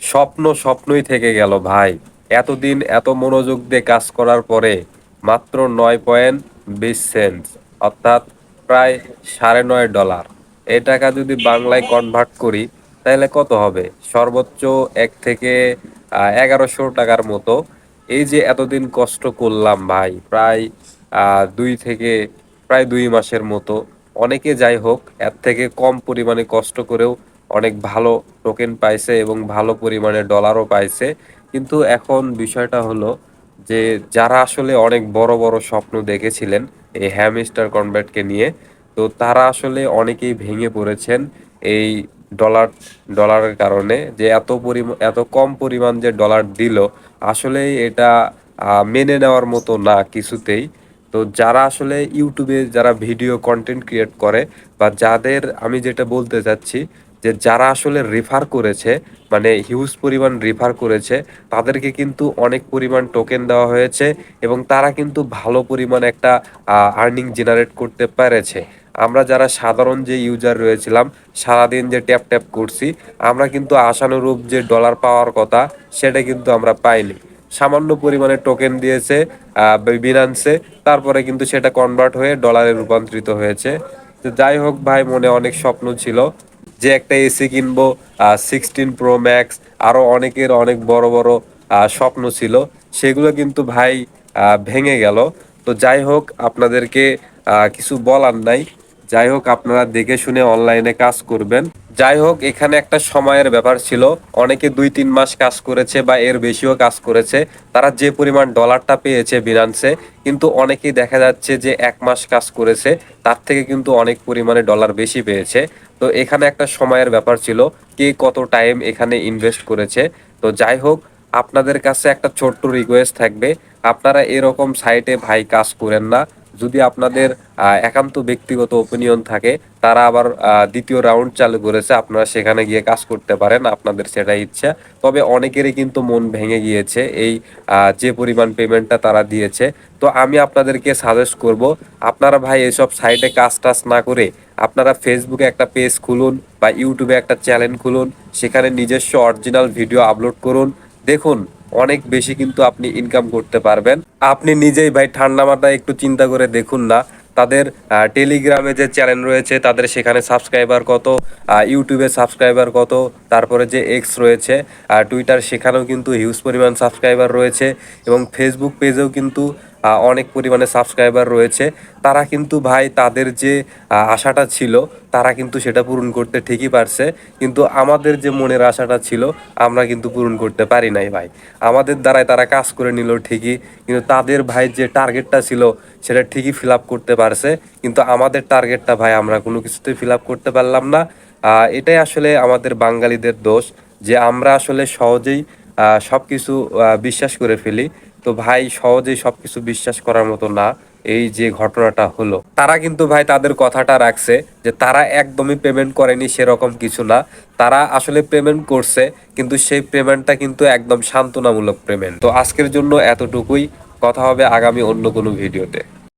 স্বপ্ন স্বপ্নই থেকে গেল ভাই। এতদিন এত মনোযোগ দিয়ে কাজ করার পরে মাত্র নয় পয়েন্ট বিশ সেন্ট, অর্থাৎ প্রায় সাড়ে নয় ডলার। এই টাকা যদি বাংলায় কনভার্ট করি, তাহলে কত হবে? সর্বোচ্চ এক থেকে এগারোশো টাকার মতো। এই যে এতদিন কষ্ট করলাম ভাই, প্রায় দুই থেকে, প্রায় দুই মাসের মতো। অনেকে যাই হোক, এর থেকে কম পরিমাণে কষ্ট করেও অনেক ভালো টোকেন পাইছে এবং ভালো পরিমাণে ডলারও পাইছে। কিন্তু এখন বিষয়টা হলো যে যারা আসলে অনেক বড় বড় স্বপ্ন দেখেছিলেন এই হ্যামস্টার কনভার্টকে নিয়ে, তো তারা আসলে অনেকেই ভেঙে পড়েছেন এই ডলার ডলারের কারণে যে এত পরিমাণ এত কম পরিমাণ যে ডলার দিল আসলে এটা মেনে নেওয়ার মতো না কিছুতেই। তো যারা আসলে ইউটিউবে যারা ভিডিও কন্টেন্ট ক্রিয়েট করে বা যাদের আমি যেটা বলতে চাচ্ছি যে যারা আসলে রেফার করেছে মানে হিউজ পরিমাণ রেফার করেছে, তাদেরকে কিন্তু অনেক পরিমাণ টোকেন দেওয়া হয়েছে এবং তারা কিন্তু ভালো পরিমাণ একটা আর্নিং জেনারেট করতে পেরেছে। আমরা যারা সাধারণ যে ইউজার রয়েছিলাম, সারাদিন যে ট্যাপ ট্যাপ করছি, আমরা কিন্তু আশানুরূপ যে ডলার পাওয়ার কথা, সেটা কিন্তু আমরা পাইনি। সামান্য পরিমাণে টোকেন দিয়েছে বিনান্সে তারপরে কিন্তু সেটা কনভার্ট হয়ে ডলারে রূপান্তরিত হয়েছে। তো যাই হোক ভাই, মনে অনেক স্বপ্ন ছিল। যে একটা এসি কিনবো সিক্সটিন প্রো ম্যাক্স আরও অনেকের অনেক বড় বড় স্বপ্ন ছিল। সেগুলো কিন্তু ভাই ভেঙে গেল। তো যাই হোক, আপনাদেরকে কিছু বলার নাই। যাই হোক, আপনারা দেখে শুনে অনলাইনে কাজ করবেন। যাই হোক, এখানে একটা সময়ের ব্যাপার ছিল। অনেকে দুই তিন মাস কাজ করেছে বা এর বেশিও কাজ করেছে। তারা যে পরিমাণ ডলারটা পেয়েছে বিনান্সে কিন্তু অনেকেই দেখা যাচ্ছে যে এক মাস কাজ করেছে, তার থেকে কিন্তু অনেক পরিমাণে ডলার বেশি পেয়েছে। তো এখানে একটা সময়ের ব্যাপার ছিল, কে কত টাইম এখানে ইনভেস্ট করেছে। তো যাই হোক, আপনাদের কাছে একটা ছোট্ট রিকোয়েস্ট থাকবে। আপনারা এরকম সাইটে ভাই কাজ করেন না। যদি আপনাদের একান্ত ব্যক্তিগত ওপিনিয়ন থাকে, তারা আবার দ্বিতীয় রাউন্ড চালু করেছে, আপনারা সেখানে গিয়ে কাজ করতে পারেন, আপনাদের সেটাই ইচ্ছা। তবে অনেকেরই কিন্তু মন ভেঙে গিয়েছে এই যে পরিমাণ পেমেন্টটা তারা দিয়েছে। তো আমি আপনাদেরকে সাজেস্ট করব, আপনারা ভাই এসব সাইটে কাজ টাজ না করে, আপনারা ফেসবুকে একটা পেজ খুলুন বা ইউটিউবে একটা চ্যানেল খুলুন, সেখানে নিজস্ব অরিজিনাল ভিডিও আপলোড করুন। দেখুন, অনেক বেশি কিন্তু আপনি ইনকাম করতে পারবেন। আপনি নিজেই ভাই ঠান্ডা মাথায় একটু চিন্তা করে দেখুন না। তাদের টেলিগ্রামে যে চ্যানেল রয়েছে, তাদের সেখানে সাবস্ক্রাইবার কত ইউটিউবে সাবস্ক্রাইবার কত, তারপরে যে এক্স রয়েছে আর টুইটার সেখানেও কিন্তু হিউজ পরিমাণ সাবস্ক্রাইবার রয়েছে এবং ফেসবুক পেজেও কিন্তু অনেক পরিমাণে সাবস্ক্রাইবার রয়েছে। তারা কিন্তু ভাই তাদের যে আশাটা ছিল, তারা কিন্তু সেটা পূরণ করতে ঠিকই পারছে। কিন্তু আমাদের যে মনের আশাটা ছিল, আমরা কিন্তু পূরণ করতে পারি নাই ভাই। আমাদের দ্বারাই তারা কাজ করে নিল ঠিকই, কিন্তু তাদের ভাই যে টার্গেটটা ছিল, সেটা ঠিকই ফিল আপ করতে পারছে। কিন্তু আমাদের টার্গেটটা ভাই আমরা কোনো কিছুতেই ফিল আপ করতে পারলাম না। এটাই আসলে আমাদের বাঙালিদের দোষ, যে আমরা আসলে সহজেই সব কিছু বিশ্বাস করে ফেলি। তো ভাই সহজেই সবকিছু বিশ্বাস করার মতো না, এই যে ঘটনাটা হলো। তারা কিন্তু ভাই তাদের কথাটা রাখছে যে তারা একদমই পেমেন্ট করেনি সেরকম কিছু না। তারা আসলে পেমেন্ট করছে, কিন্তু সেই পেমেন্টটা কিন্তু একদম সান্ত্বনামূলক পেমেন্ট তো আজকের জন্য এতটুকুই। কথা হবে আগামী অন্য কোনো ভিডিওতে।